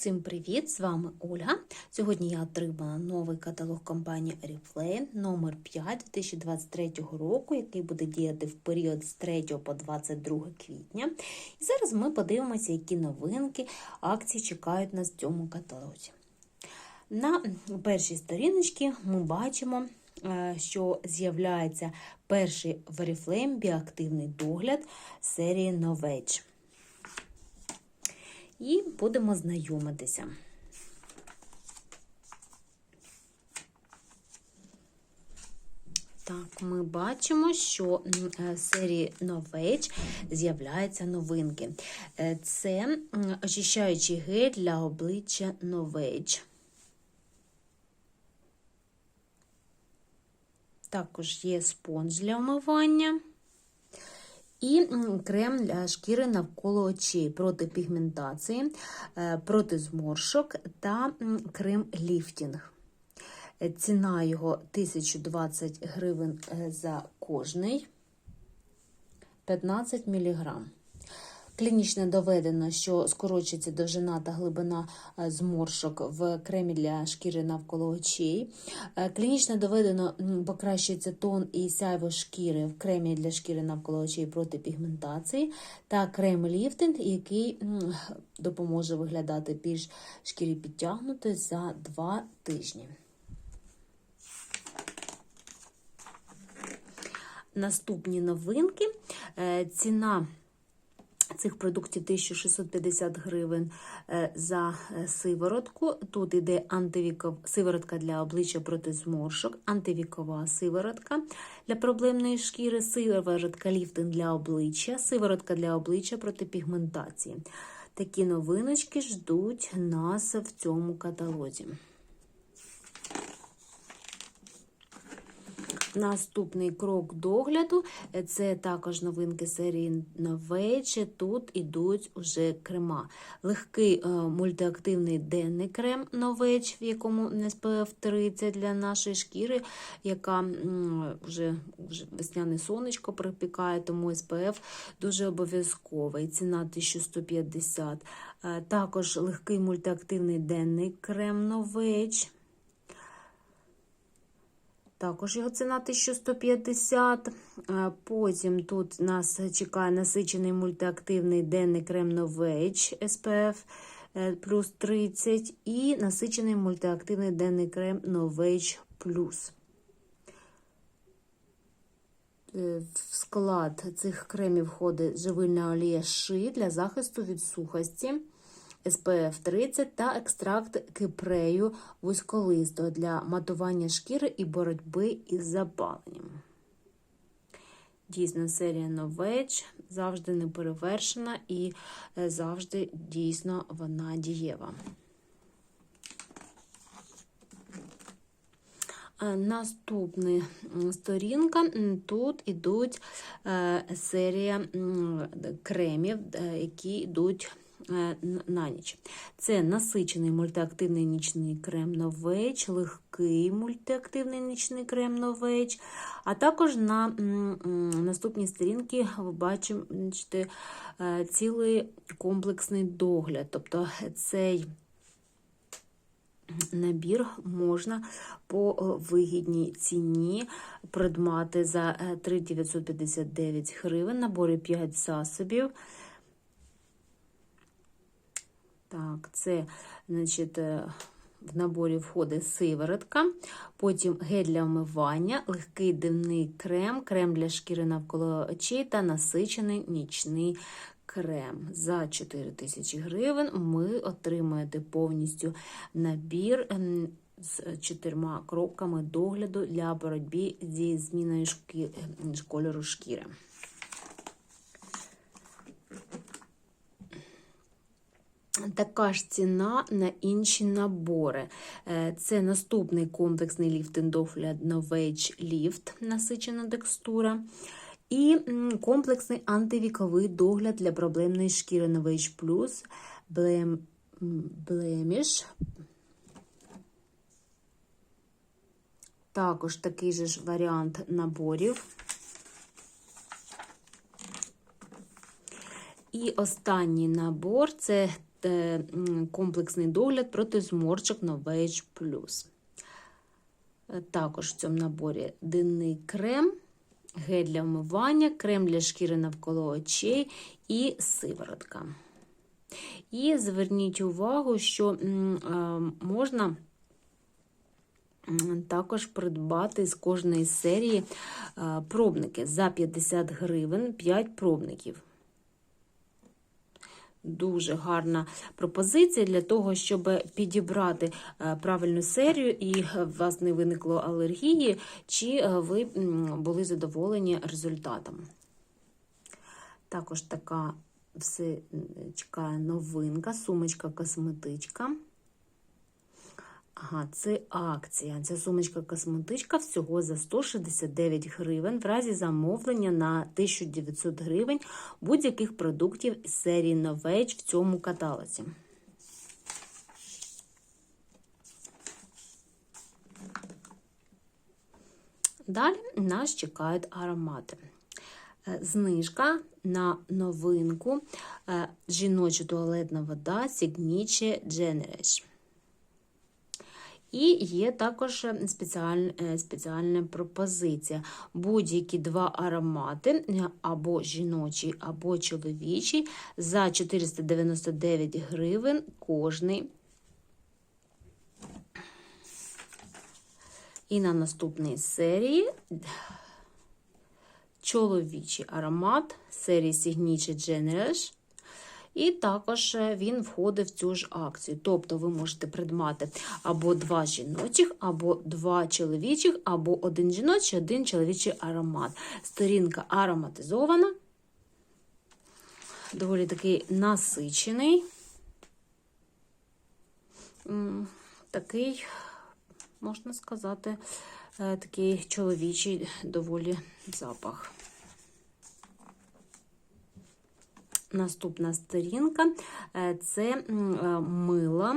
Всім привіт! З вами Ольга. Сьогодні я отримала новий каталог компанії Oriflame номер 5 2023 року, який буде діяти в період з 3 по 22 квітня. І зараз ми подивимося, які новинки акції чекають нас в цьому каталозі. На першій сторіночці ми бачимо, е, що з'являється перший в Oriflame біоактивний догляд серії Novage. І будемо знайомитися. Так, ми бачимо, що в серії Novage з'являються новинки. Е, Це очищаючий гель для обличчя Novage. Також є спонж для вмивання. І крем для шкіри навколо очей проти пігментації, проти зморшок та крем ліфтінг. Ціна його 1020 гривень за кожний 15 мг. Клінічно доведено, що скорочується довжина та глибина зморшок в кремі для шкіри навколо очей. Клінічно доведено покращується тон і сяйво шкіри в кремі для шкіри навколо очей проти пігментації та крем-ліфтинг, який допоможе виглядати більш шкірі підтягнути за 2 тижні. Наступні новинки. Ціна Цих продуктів 1650 гривень за сиворотку. Тут йде антивіков... сиворотка для обличчя проти зморшок, антивікова сиворотка для проблемної шкіри, сиворотка ліфтинг для обличчя, сиворотка для обличчя проти пігментації. Такі новиночки ждуть нас в цьому каталозі. Наступний крок догляду це також новинки серії Novage. Тут ідуть уже крема. Легкий мультиактивний денний крем Novage, в якому SPF 30 для нашої шкіри, яка вже, вже весняне сонечко припікає, тому SPF дуже обов'язковий. Ціна 1150. Також легкий мультиактивний денний крем Novage. Також його ціна 1150. Потім тут нас чекає насичений мультиактивний денний крем Novage SPF плюс 30 і насичений мультиактивний денний крем Novage Plus. В склад цих кремів входить живильна олія ши для захисту від сухості. SPF 30 та екстракт кипрею вузьколистого для матування шкіри і боротьби із запаленням. Дійсно, серія Novage завжди неперевершена і завжди дійсно вона дієва. Наступна сторінка, тут йдуть серія кремів, які йдуть на ніч. Це насичений мультиактивний нічний крем Novage, легкий мультиактивний нічний крем Novage, а також на наступній сторінці ви бачите цілий комплексний догляд. Тобто цей Набір можна по вигідній ціні придбати за 3,959 гривень, наборі 5 засобів. Так, це, значить, в наборі входить сиворотка, потім гель для вмивання, легкий дивний крем, крем для шкіри навколо очей та насичений нічний крем. За 4 тисячі гривень ми отримаєте повністю набір з чотирма кроками догляду для боротьби зі зміною шкіри, кольору шкіри. Така ж ціна на інші набори. Це наступний комплексний ліфтинг-догляд Novage Lift, насичена текстура. І комплексний антивіковий догляд для проблемної шкіри Novage Plus Blemish. Також такий же ж варіант наборів. І останній набор це е, комплексний догляд проти зморчок Novage Plus. Е, Також в цьому наборі денний крем, гель для вмивання, крем для шкіри навколо очей і сиворотка. І зверніть увагу, що е, можна також придбати з кожної серії е, пробники за 50 гривень 5 пробників. Дуже гарна пропозиція для того, щоб підібрати е, правильну серію і е, у вас не виникло алергії, чи е, ви були задоволені результатом. Також така все чекає новинка, сумочка косметичка. Ага, це акція. Ця сумочка-косметичка всього за 169 гривень в разі замовлення на 1900 гривень будь-яких продуктів із серії Novage в цьому каталозі. Далі нас чекають аромати. Е, Знижка на новинку е, жіноча туалетна вода Signature Generous. І є також спеціальна, е, спеціальна пропозиція. Будь-які два аромати, е, або жіночий, або чоловічий, за 499 гривень кожний. І на наступній серії чоловічий аромат серії Signature Generous. І також е, він входить в цю ж акцію. Тобто ви можете придбати або два жіночих, або два чоловічих, або один жіночий, один чоловічий аромат. Сторінка ароматизована, доволі такий насичений. Такий, можна сказати, е, такий чоловічий доволі запах. Наступна сторінка е, це е, мило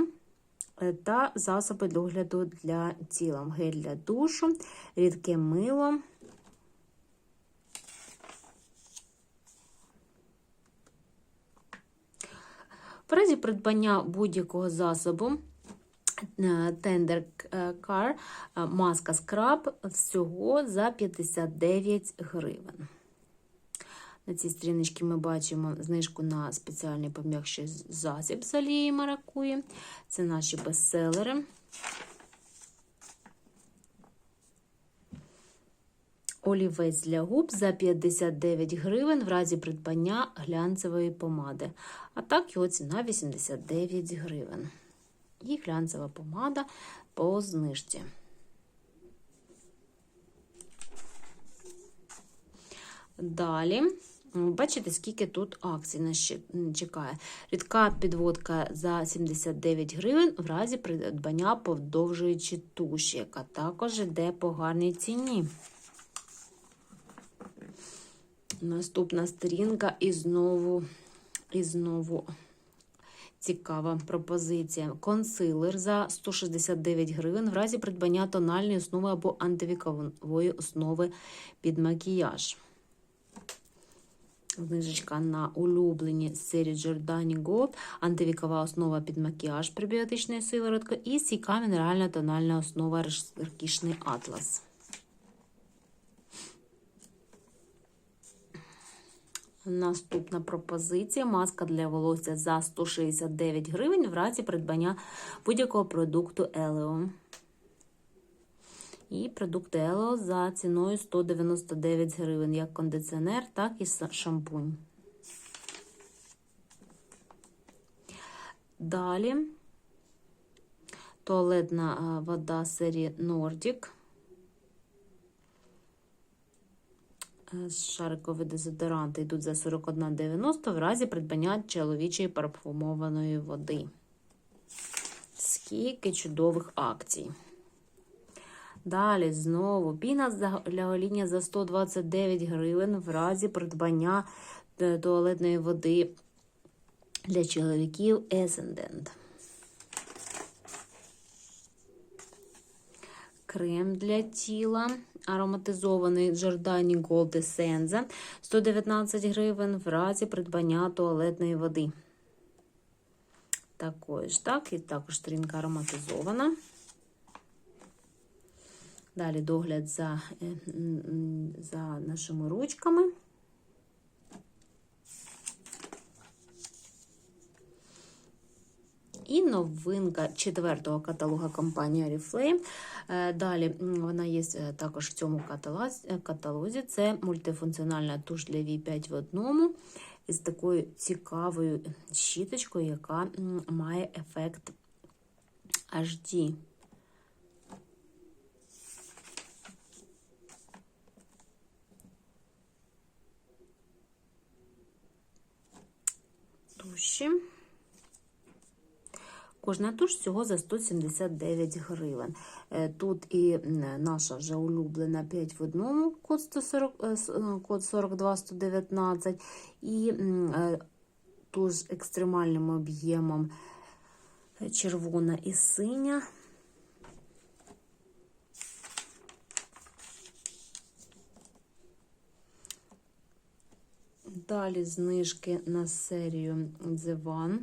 е, та засоби догляду для тіла. Гель для душу, рідке мило. В разі придбання будь-якого засобу Car е, маска скраб всього за 59 гривень. На цій сторіночці ми бачимо знижку на спеціальний пом'якший засіб з олії маракуї. Це наші бестселери. Олівець для губ за 59 гривень в разі придбання глянцевої помади. А так його ціна 89 гривень. І глянцева помада по знижці. Далі. Бачите, скільки тут акцій нас чекає. Рідка підводка за 79 гривень в разі придбання подовжуючи туші, яка також йде по гарній ціні. Наступна сторінка і знову, і знову цікава пропозиція. Консилер за 169 гривень в разі придбання тональної основи або антивікової основи під макіяж. Знижечка на улюблені серії Giordani Gold, антивікова основа під макіяж пребіотичної сиворотки і сіка мінеральна тональна основа розкішний атлас. Наступна пропозиція маска для волосся за 169 гривень в разі придбання будь-якого продукту Елео. І продукти Елео за ціною 199 гривень, як кондиціонер, так і шампунь. Далі туалетна вода серії Nordic. Шарикові дезодоранти йдуть за 41,90 в разі придбання чоловічої парфумованої води. Скільки чудових акцій. Далі знову піна для гоління за 129 гривень в разі придбання туалетної води для чоловіків Essendent. Крем для тіла ароматизований Giordani Gold Essenza 119 гривень в разі придбання туалетної води. такої ж, так, і також сторінка ароматизована. Далі догляд за, е, за нашими ручками. І новинка четвертого каталога компанії Oriflame. Е, Далі вона є е, також в цьому каталозі. Це мультифункціональна туш для V5 в одному із такою цікавою щіточкою, яка має ефект HD. Туші. Кожна туш всього за 179 гривень. Е, Тут і наша вже улюблена 5 в одному, код, 140, е, е, 42119, і м, е, туш екстремальним об'ємом червона і синя. Далі знижки на серію The One.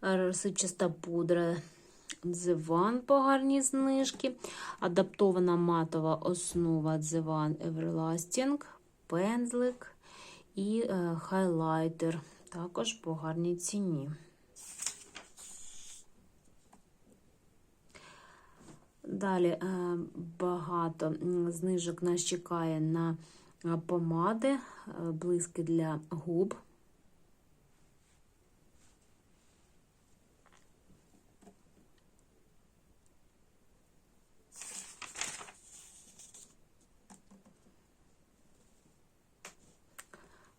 Розсипчаста пудра One по гарній знижки. Адаптована матова основа One Everlasting, пензлик і е, хайлайтер. Також по гарній ціні. Далі е, багато знижок нас чекає на е, помади, е, блиски для губ.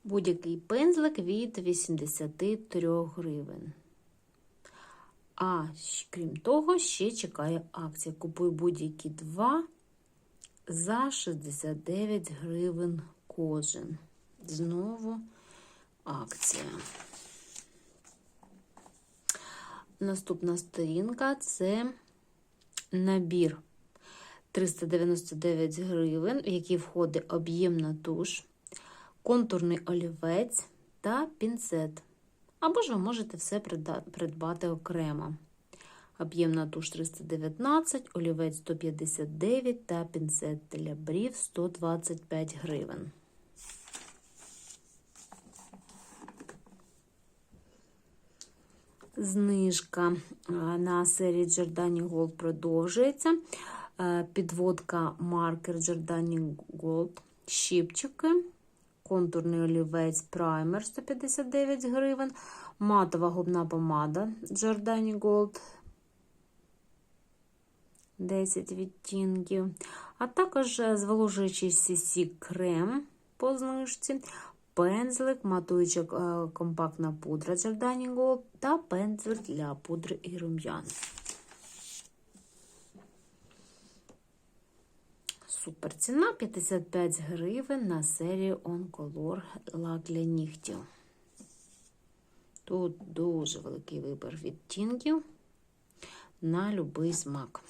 Будь-який пензлик від 83 гривень. А крім того, ще чекає акція. Купуй будь-які два за 69 гривень кожен. Знову акція. Наступна сторінка це набір 399 гривень, в який входить об'ємна туш, контурний олівець та пінцет. Або ж ви можете все придбати окремо. Об'ємна туш 319, олівець 159 та пінцет для брів 125 гривень. Знижка на серії Giordani Gold продовжується. Е, Підводка маркер Giordani Gold, щипчики, контурний олівець праймер 159 гривень, матова губна помада Giordani Gold 10 відтінків, а також зволожуючий CC крем по знижці, пензлик, матуюча е, компактна пудра Giordani Gold та пензлик для пудри і рум'ян. Супер ціна 55 гривень на серію On лак для нігтів. Тут дуже великий вибір відтінків на будь-який смак.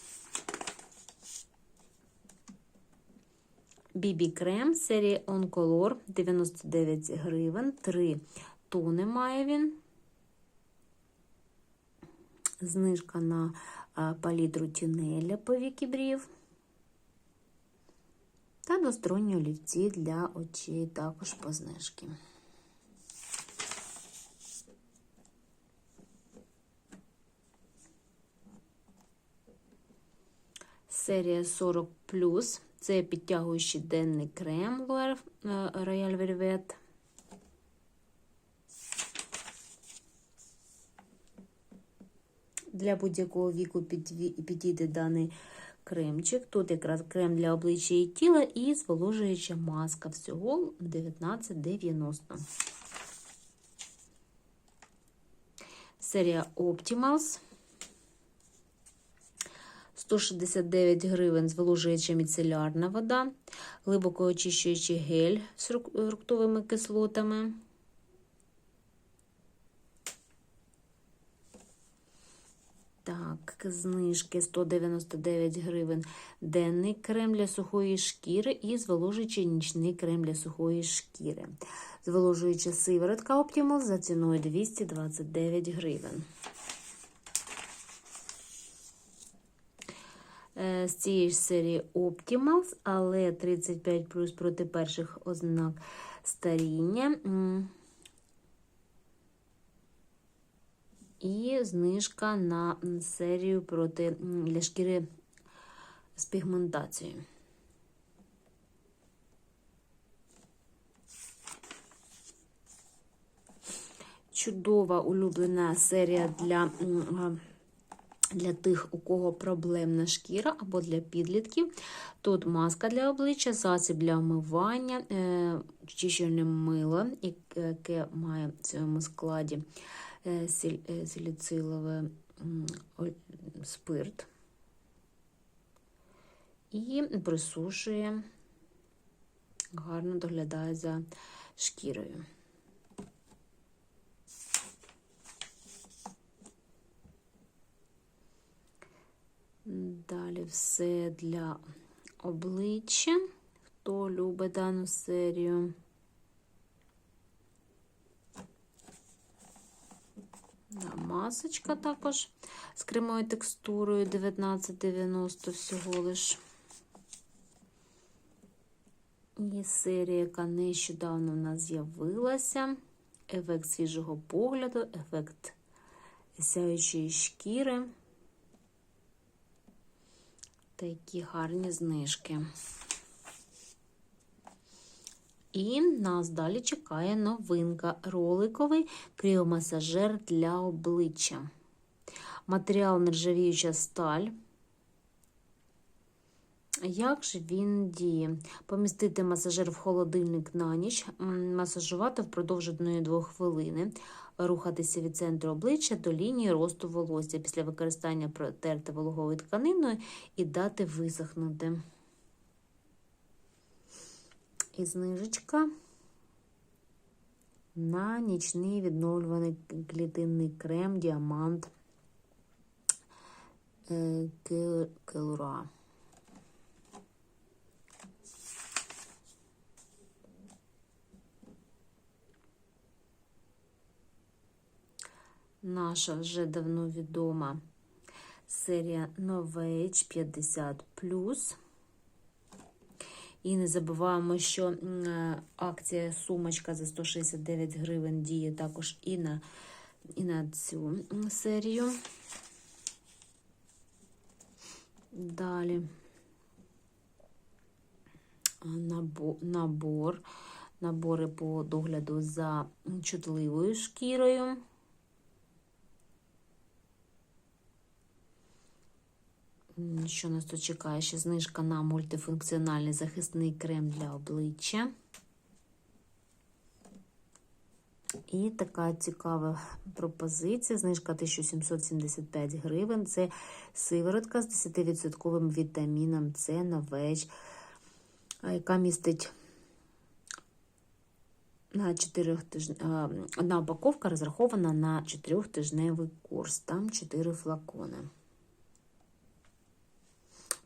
BB крем серії On 99 гривень. 3 тони має він. Знижка на палітру тінеля по віки брів. Та двосторонні олівці для очей також по знижки. Серія 40 Це підтягуючий денний крем Royal Velvet. Для будь-якого віку підійде даний кремчик. Тут якраз крем для обличчя і тіла і зволожуюча маска. Всього 19,90. Серія Optimals. 169 гривень зволожуюча міцелярна вода, глибоко очищуючий гель з фрук- фруктовими кислотами. Так, знижки 199 гривень. Денний крем для сухої шкіри і зволожуючий нічний крем для сухої шкіри. Зволожуюча сиворотка Optimal за ціною 229 гривень. Е, З цієї ж серії Optimals, але 35 плюс проти перших ознак старіння. І знижка на серію проти для шкіри з пігментацією. Чудова улюблена серія для, для тих, у кого проблемна шкіра або для підлітків. Тут маска для обличчя, засіб для вмивання, е, чищельне мило, яке має в своєму складі е, е, оль- спирт і присушує, гарно доглядає за шкірою. Далі все для обличчя. Хто любить дану серію. Масочка також з кремою текстурою 1990 всього лиш. І серія, яка нещодавно в нас з'явилася. Ефект свіжого погляду, ефект сяючої шкіри. Такі гарні знижки. І нас далі чекає новинка роликовий кріомасажер для обличчя. Матеріал нержавіюча сталь. Як же він діє? Помістити масажер в холодильник на ніч, масажувати впродовж 1-2 хвилини, рухатися від центру обличчя до лінії росту волосся після використання протерти вологовою тканиною і дати висохнути. І знижечка на нічний відновлюваний клітинний крем Діамант е, Келура. Наша вже давно відома серія Novage 50 І не забуваємо, що е, акція сумочка за 169 гривень діє також і на, і на цю серію. Далі набор, набори по догляду за чутливою шкірою. Що нас тут чекає? Ще знижка на мультифункціональний захисний крем для обличчя. І така цікава пропозиція. Знижка 1775 гривень. Це сиворотка з 10% вітаміном С на веч, яка містить на 4 тижн... Одна упаковка розрахована на 4-тижневий курс. Там 4 флакони.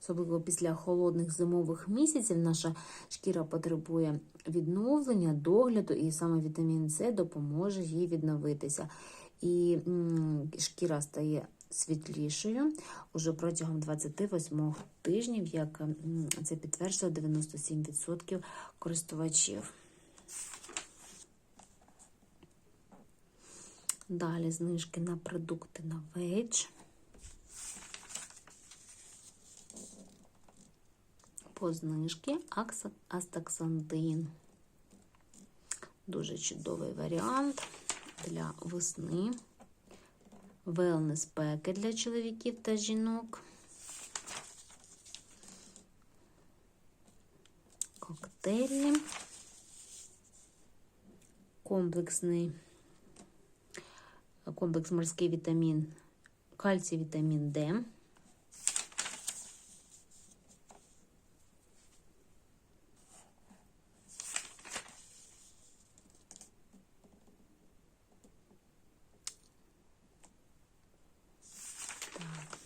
Особливо після холодних зимових місяців наша шкіра потребує відновлення, догляду, і саме вітамін С допоможе їй відновитися. І шкіра стає світлішою уже протягом 28 тижнів, як це підтверджує 97% користувачів. Далі знижки на продукти на веч. По знижки Акса- Астаксантин. Дуже чудовий варіант для весни. Велнес пеки для чоловіків та жінок. Коктейлі. Комплексний комплекс морський вітамін, кальцій, вітамін Д. Так,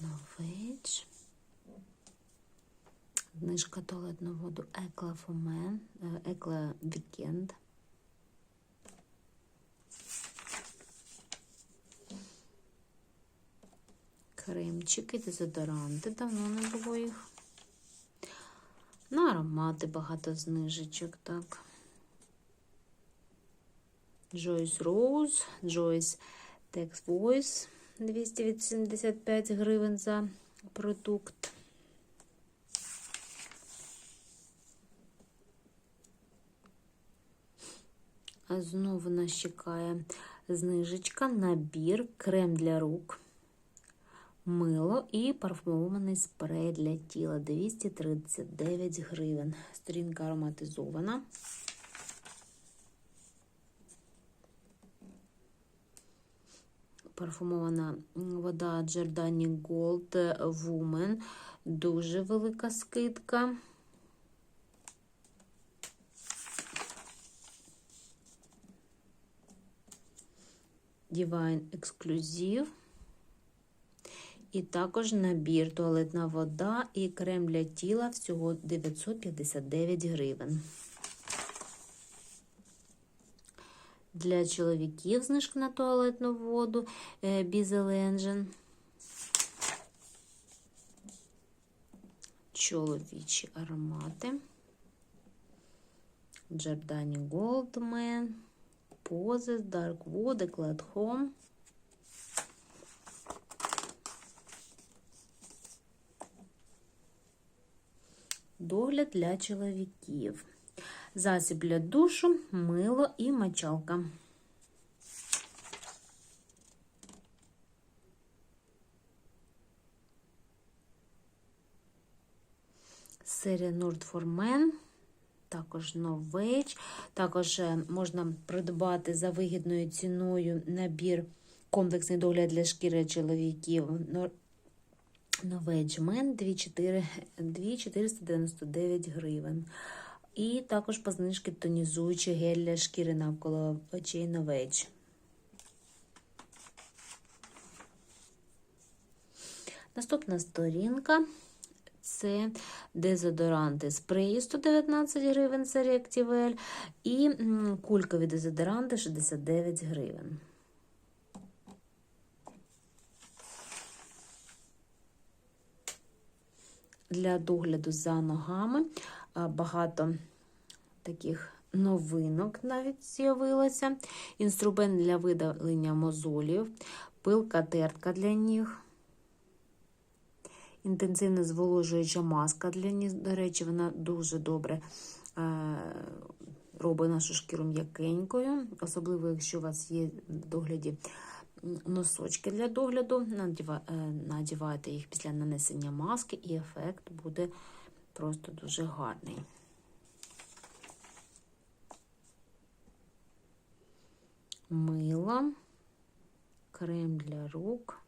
знижка туалетну воду Екла Фомен, е, Екла Вікенд. Кремчики, дезодоранти, давно не було їх. На аромати багато знижечок, так. Joyce Rose, Joyce Tex Voice 285 гривень за продукт. Знову нас чекає знижечка, набір, крем для рук, мило і парфумований спрей для тіла 239 гривень. Сторінка ароматизована. Парфумована вода Giordani Gold Woman. Дуже велика скидка. Divine Exclusive. І також набір туалетна вода і крем для тіла всього 959 гривень. Для чоловіків знижка на туалетну воду Bizel Engine. Чоловічі аромати. Giordani Goldman. Poses, Dark Wood, Eclat Home. Догляд для чоловіків. Засіб для душу, мило і мочалка. Серія Nord for Men. Також Novage. Також можна придбати за вигідною ціною набір комплексний догляд для шкіри чоловіків. Novage Men 2499 гривень. І також по знижки тонізуючий гель для шкіри навколо очей Novage. Наступна сторінка. Це дезодоранти спреї 119 гривень, це Реактівель, і кулькові дезодоранти 69 гривень. Для догляду за ногами багато таких новинок навіть з'явилося. Інструмент для видалення мозолів, пилка тертка для ніг. Інтенсивна зволожуюча маска для ніг, до речі, вона дуже добре е, робить нашу шкіру м'якенькою, особливо, якщо у вас є в догляді носочки для догляду, надівайте їх після нанесення маски, і ефект буде просто дуже гарний. Мило, крем для рук.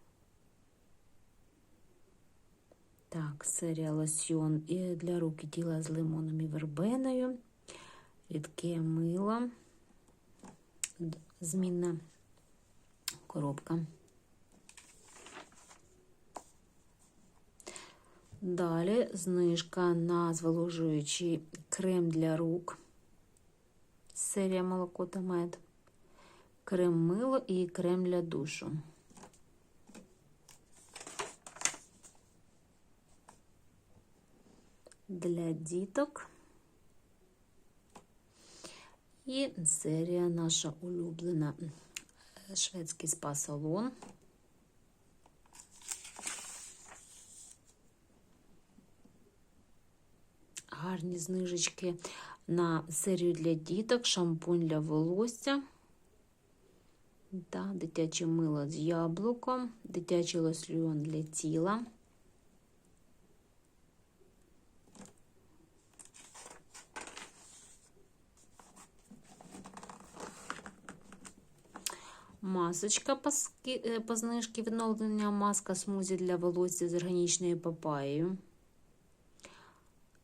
Так, серія лосьйон і для рук і тіла з лимоном і вербеною, рідке мило, змінна коробка. Далі знижка на зволожуючий крем для рук, серія молоко та мед, крем мило і крем для душу. Для діток. І серія наша улюблена шведський спа-салон. Гарні знижечки на серію для діток, шампунь для волосся, та дитяче мило з яблуком, дитячий лосльон для тіла. Масочка по знижці відновлення маска смузі для волосся з органічною папаєю.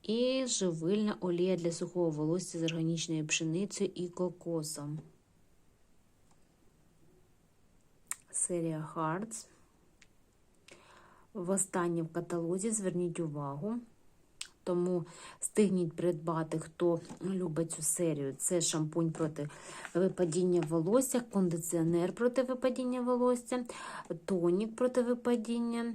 І живильна олія для сухого волосся з органічною пшеницею і кокосом. Серія Hearts. Востаннє в каталозі зверніть увагу. Тому стигніть придбати, хто любить цю серію. Це шампунь проти випадіння волосся, кондиціонер проти випадіння волосся, тонік проти випадіння.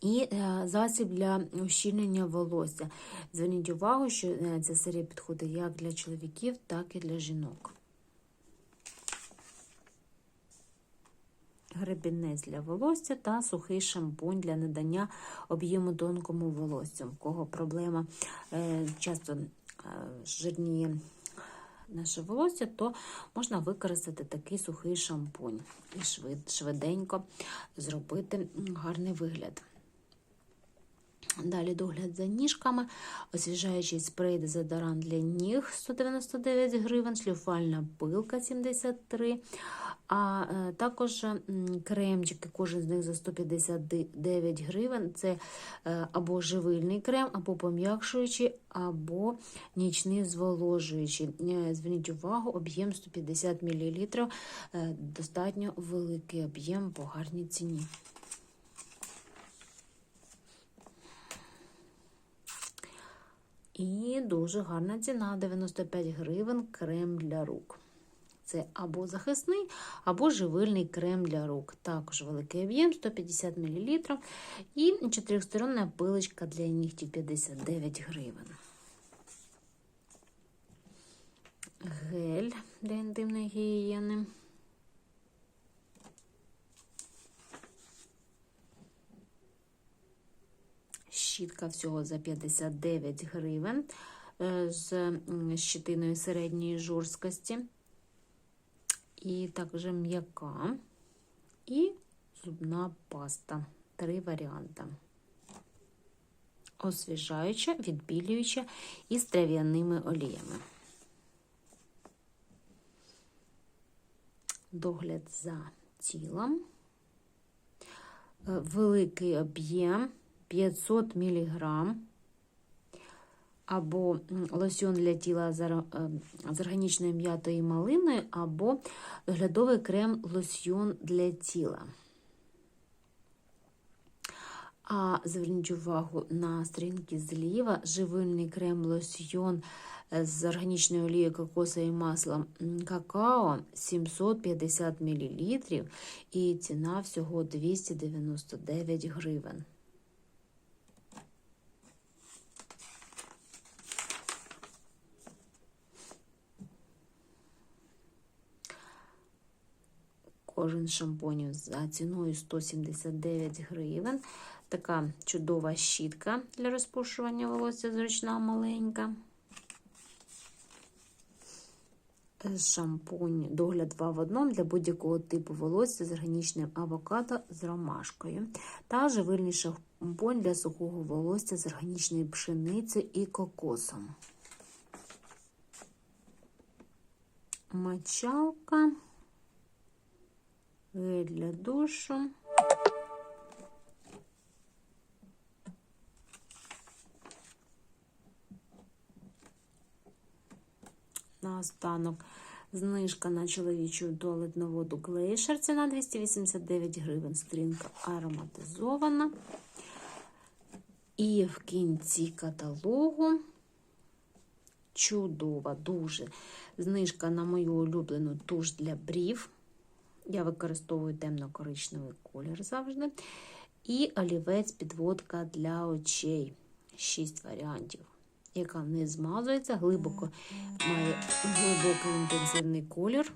І е, засіб для ущільнення волосся. Зверніть увагу, що е, ця серія підходить як для чоловіків, так і для жінок. Гребінець для волосся та сухий шампунь для надання об'єму тонкому волоссю. У кого проблема е, часто е, жирніє наше волосся, то можна використати такий сухий шампунь і швид, швиденько зробити гарний вигляд. Далі догляд за ніжками, освіжаючий спрей дезодорант для ніг 199 гривень, шліфувальна пилка 73 а е, також кремчики, кожен з них за 159 гривень. Це е, або живильний крем, або пом'якшуючий, або нічний зволожуючий. Е, Зверніть увагу, об'єм 150 мл, достатньо великий об'єм по гарній ціні. І дуже гарна ціна 95 гривень крем для рук. Це або захисний, або живильний крем для рук. Також великий об'єм 150 мл. І чотирьохсторонна пилочка для нігтів 59 гривень. Гель для інтимної гігієни. Щітка всього за 59 гривень е, з щитиною середньої жорсткості. І також м'яка і зубна паста. Три варіанти. Освіжаюча, відбілююча і з трав'яними оліями. Догляд за тілом. Е, Великий об'єм 500 мг або лосьон для тіла е, з органічною м'ятою малиною, або доглядовий крем лосьйон для тіла. А зверніть увагу на сторінки зліва живильний крем лосьйон е, з органічною олією кокоса і маслом какао 750 мл і ціна всього 299 гривень. Кожен шампунь за ціною 179 гривень. Така чудова щітка для розпушування волосся зручна маленька. Шампунь догляд 2 в 1 для будь-якого типу волосся з органічним авокадо з ромашкою. Та живильний шампунь для сухого волосся з органічною пшеницею і кокосом. Мочалка. Гель для душу. Наостанок знижка на чоловічу туалетну воду Глейшер. Ціна 289 гривень. Сторінка ароматизована. І в кінці каталогу чудова, дуже знижка на мою улюблену туш для брів. Я використовую темно-коричневий колір завжди. І олівець підводка для очей. Шість варіантів, яка не змазується, глибоко має глибокий інтенсивний колір.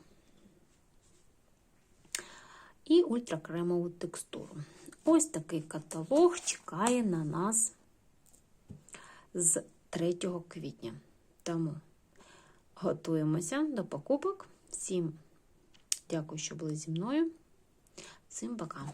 І ультракремову текстуру. Ось такий каталог чекає на нас з 3 квітня. Тому готуємося до покупок. Всім Дякую, що були зі мною. Всім пока!